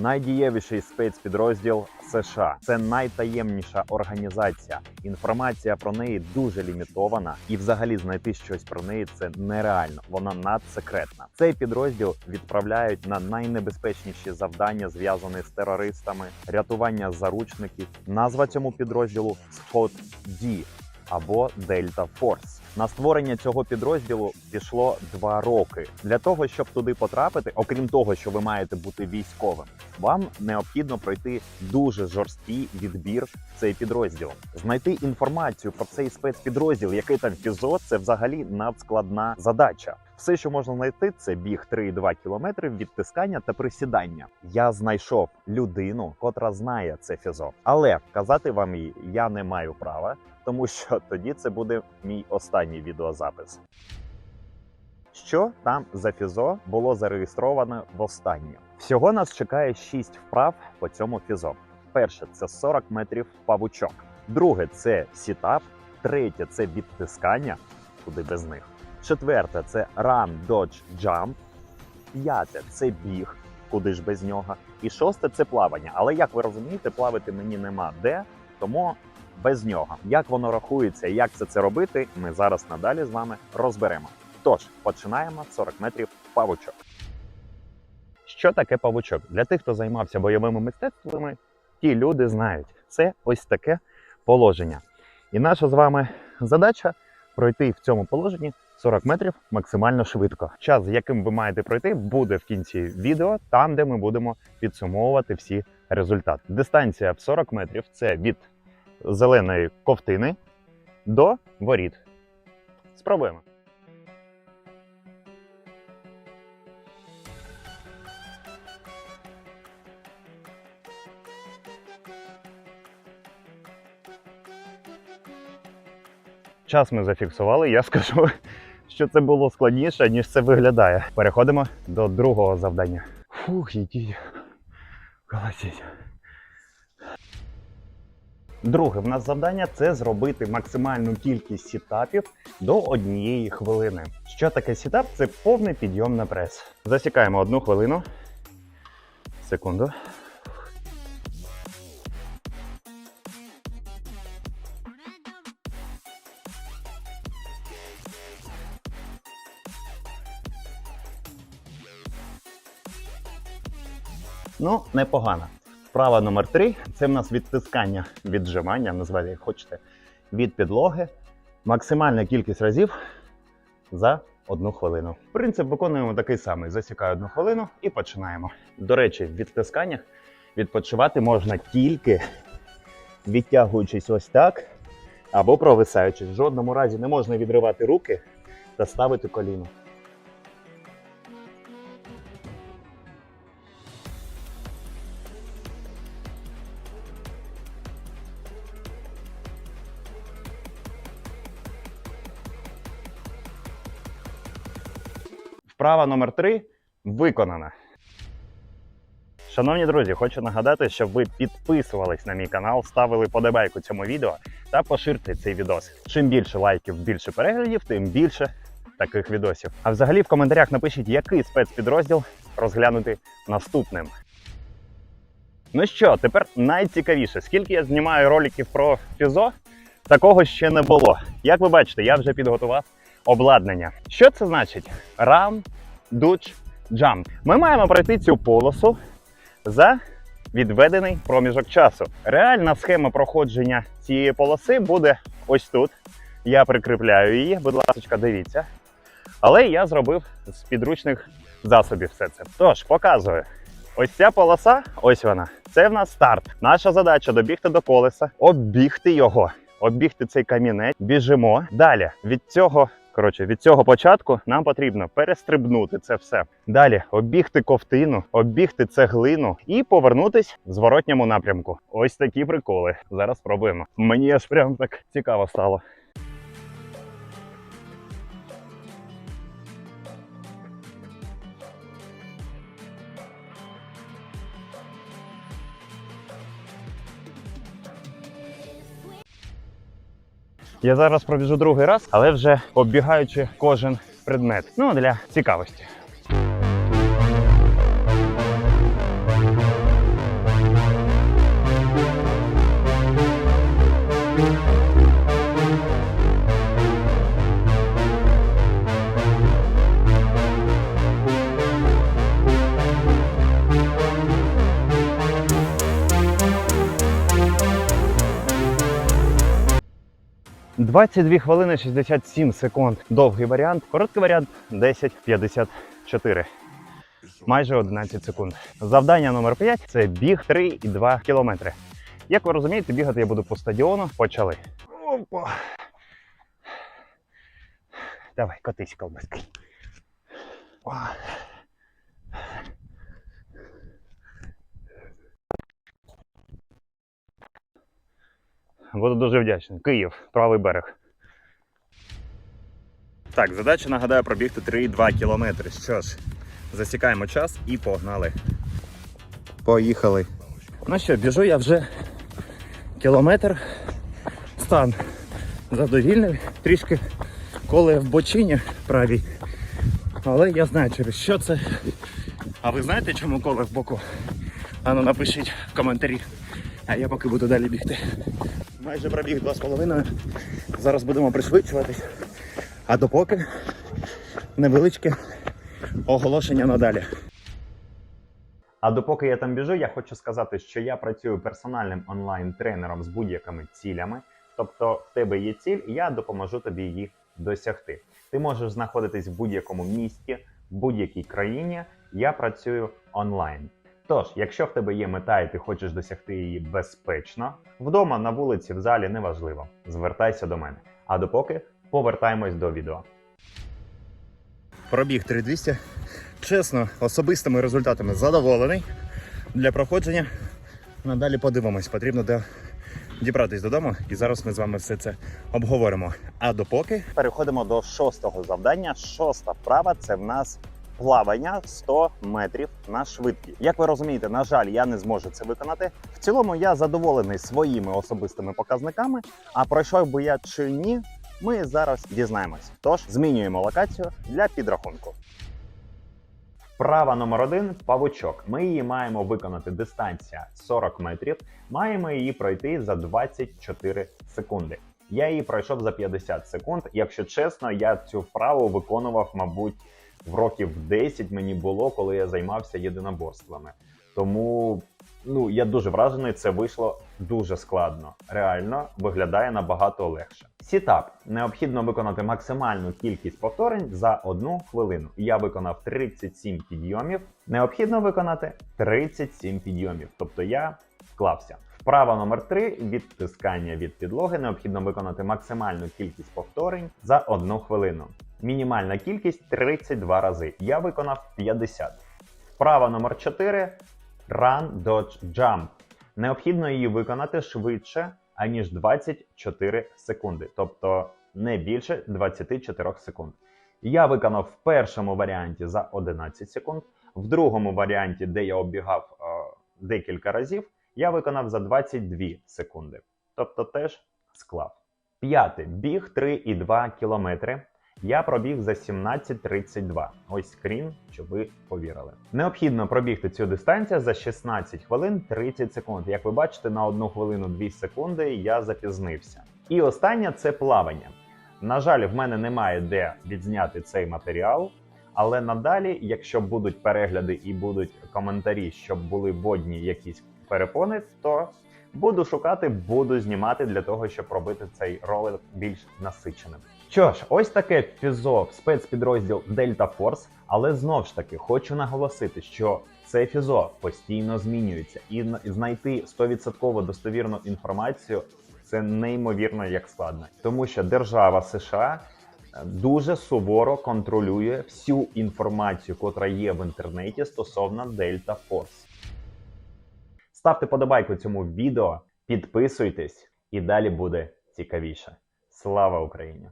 найдієвіший спецпідрозділ США. Це найтаємніша організація. Інформація про неї дуже лімітована, і взагалі знайти щось про неї це нереально. Вона надсекретна. Цей підрозділ відправляють на найнебезпечніші завдання, зв'язані з терористами, рятування заручників. Назва цьому підрозділу Сход Ді або Дельта Форс. На створення цього підрозділу пішло два роки. Для того, щоб туди потрапити, окрім того, що ви маєте бути військовим, вам необхідно пройти дуже жорсткий відбір в цей підрозділ. Знайти інформацію про цей спецпідрозділ, який там фізо, це взагалі надскладна задача. Все, що можна знайти, це біг 3,2 кілометри, відтискання та присідання. Я знайшов людину, котра знає це фізо, але казати вам її я не маю права, тому що тоді це буде мій останній відеозапис. Що там за фізо було зареєстровано востаннє? Всього нас чекає 6 вправ по цьому фізо. Перше це 40 метрів павучок. Друге це сітап. Третє це відтискання, куди без них. Четверте це run, dodge, jump. П'яте це біг, куди ж без нього. І шосте це плавання. Але як ви розумієте, плавати мені нема де, тому без нього. Як воно рахується і як це це робити, ми зараз надалі з вами розберемо. Тож починаємо 40 метрів павучок. Що таке павучок? Для тих, хто займався бойовими мистецтвами, ті люди знають, це ось таке положення. І наша з вами задача пройти в цьому положенні 40 метрів максимально швидко. Час, яким ви маєте пройти, буде в кінці відео, там, де ми будемо підсумовувати всі результати. Дистанція в 40 метрів це від зеленої ковтини до воріт. Спробуємо. Час ми зафіксували. Я скажу, що це було складніше, ніж це виглядає. Переходимо до другого завдання. Фух, які колосіть. Друге в нас завдання це зробити максимальну кількість сітапів до однієї хвилини. Що таке сітап? Це повний підйом на прес. Засікаємо одну хвилину. Секунду. Ну, непогано. Вправа номер 3 це в нас відтискання, віджимання, називайте як хочете, від підлоги. Максимальна кількість разів за одну хвилину. Принцип виконуємо такий самий: засікаю одну хвилину і починаємо. До речі, в відтисканнях відпочивати можна тільки відтягуючись ось так або провисаючись. В жодному разі не можна відривати руки та ставити коліно. Вправа номер 3 виконана. Шановні друзі, хочу нагадати, щоб ви підписувались на мій канал, ставили подобайку цьому відео та поширте цей відос. Чим більше лайків, більше переглядів, тим більше таких відосів. А взагалі в коментарях напишіть, який спецпідрозділ розглянути наступним. Ну що, тепер найцікавіше, скільки я знімаю роликів про фізо, такого ще не було. Як ви бачите, я вже підготував обладнання. Що це значить? Run, dodge, jump. Ми маємо пройти цю полосу за відведений проміжок часу. Реальна схема проходження цієї полоси буде ось тут. Я прикріпляю її, будь ласка, дивіться. Але я зробив з підручних засобів все це. Тож, показую. Ось ця полоса, ось вона. Це в нас старт. Наша задача добігти до колеса, оббігти його, оббігти цей камінець, біжимо. Далі від цього. Коротше, від цього початку нам потрібно перестрибнути це все. Далі оббігти ковтину, оббігти цеглину і повернутись в зворотньому напрямку. Ось такі приколи. Зараз спробуємо. Мені аж прям так цікаво стало. Я зараз пробіжу другий раз, але вже оббігаючи кожен предмет. Ну, для цікавості. 22 хвилини 67 секунд. Довгий варіант. Короткий варіант 10.54. Майже 11 секунд. Завдання номер 5 це біг 3,2 кілометри. Як ви розумієте, бігати я буду по стадіону. Почали. Опа. Давай, котись, колбаски. Буду дуже вдячний. Київ, правий берег. Так, задача нагадаю пробігти 3,2 кілометри. Що ж, засікаємо час і погнали. Поїхали. Ну що, біжу я вже кілометр. Стан задовільний, трішки коле в бочині правій. Але я знаю через що це. А ви знаєте, чому коле в боку? Ану напишіть в коментарі. А я поки буду далі бігти. Майже пробіг 2,5. Зараз будемо пришвидшуватись. А допоки невеличке оголошення надалі. А допоки я там біжу, я хочу сказати, що я працюю персональним онлайн-тренером з будь-якими цілями. Тобто, в тебе є ціль, і я допоможу тобі її досягти. Ти можеш знаходитись в будь-якому місті, в будь-якій країні. Я працюю онлайн. Тож, якщо в тебе є мета і ти хочеш досягти її безпечно, вдома, на вулиці, в залі неважливо. Звертайся до мене. А допоки повертаємось до відео. Пробіг 3200. Чесно, особистими результатами задоволений. Для проходження надалі подивимось. Потрібно до... дібратись додому, і зараз ми з вами все це обговоримо. А допоки переходимо до шостого завдання. Шоста вправа це в нас плавання 100 метрів на швидкість. Як ви розумієте, на жаль, я не зможу це виконати. В цілому я задоволений своїми особистими показниками. А пройшов би я чи ні, ми зараз дізнаємось. Тож змінюємо локацію для підрахунку. Вправа номер один павучок. Ми її маємо виконати дистанція 40 метрів. Маємо її пройти за 24 секунди. Я її пройшов за 50 секунд. Якщо чесно, я цю вправу виконував, мабуть, в років 10 мені було, коли я займався єдиноборствами. Тому ну я дуже вражений, це вийшло дуже складно. Реально виглядає набагато легше. Сітап необхідно виконати максимальну кількість повторень за одну хвилину. Я виконав 37 підйомів. Необхідно виконати 37 підйомів. Тобто я вклався. Вправа номер 3 відтискання від підлоги. Необхідно виконати максимальну кількість повторень за одну хвилину. Мінімальна кількість 32 рази. Я виконав 50. Вправа номер 4 Run, Dodge, Jump. Необхідно її виконати швидше, аніж 24 секунди, тобто не більше 24 секунд. Я виконав в першому варіанті за 11 секунд, в другому варіанті, де я оббігав е, декілька разів, я виконав за 22 секунди. Тобто теж склав. П'яте. Біг 3,2 кілометри. Я пробіг за 17.32. Ось скрін, щоб ви повірили. Необхідно пробігти цю дистанцію за 16 хвилин 30 секунд. Як ви бачите, на 1 хвилину 2 секунди я запізнився. І останнє це плавання. На жаль, в мене немає де відзняти цей матеріал. Але надалі, якщо будуть перегляди і будуть коментарі, щоб були водні якісь перепони, то буду шукати, буду знімати для того, щоб робити цей ролик більш насиченим. Що ж, ось таке фізо спецпідрозділ Delta Force, але знов ж таки хочу наголосити, що це фізо постійно змінюється, і знайти 100% достовірну інформацію це неймовірно як складно, тому що держава США е, дуже суворо контролює всю інформацію, котра є в інтернеті стосовно Delta Force. Ставте подобайку цьому відео, підписуйтесь, і далі буде цікавіше. Слава Україні!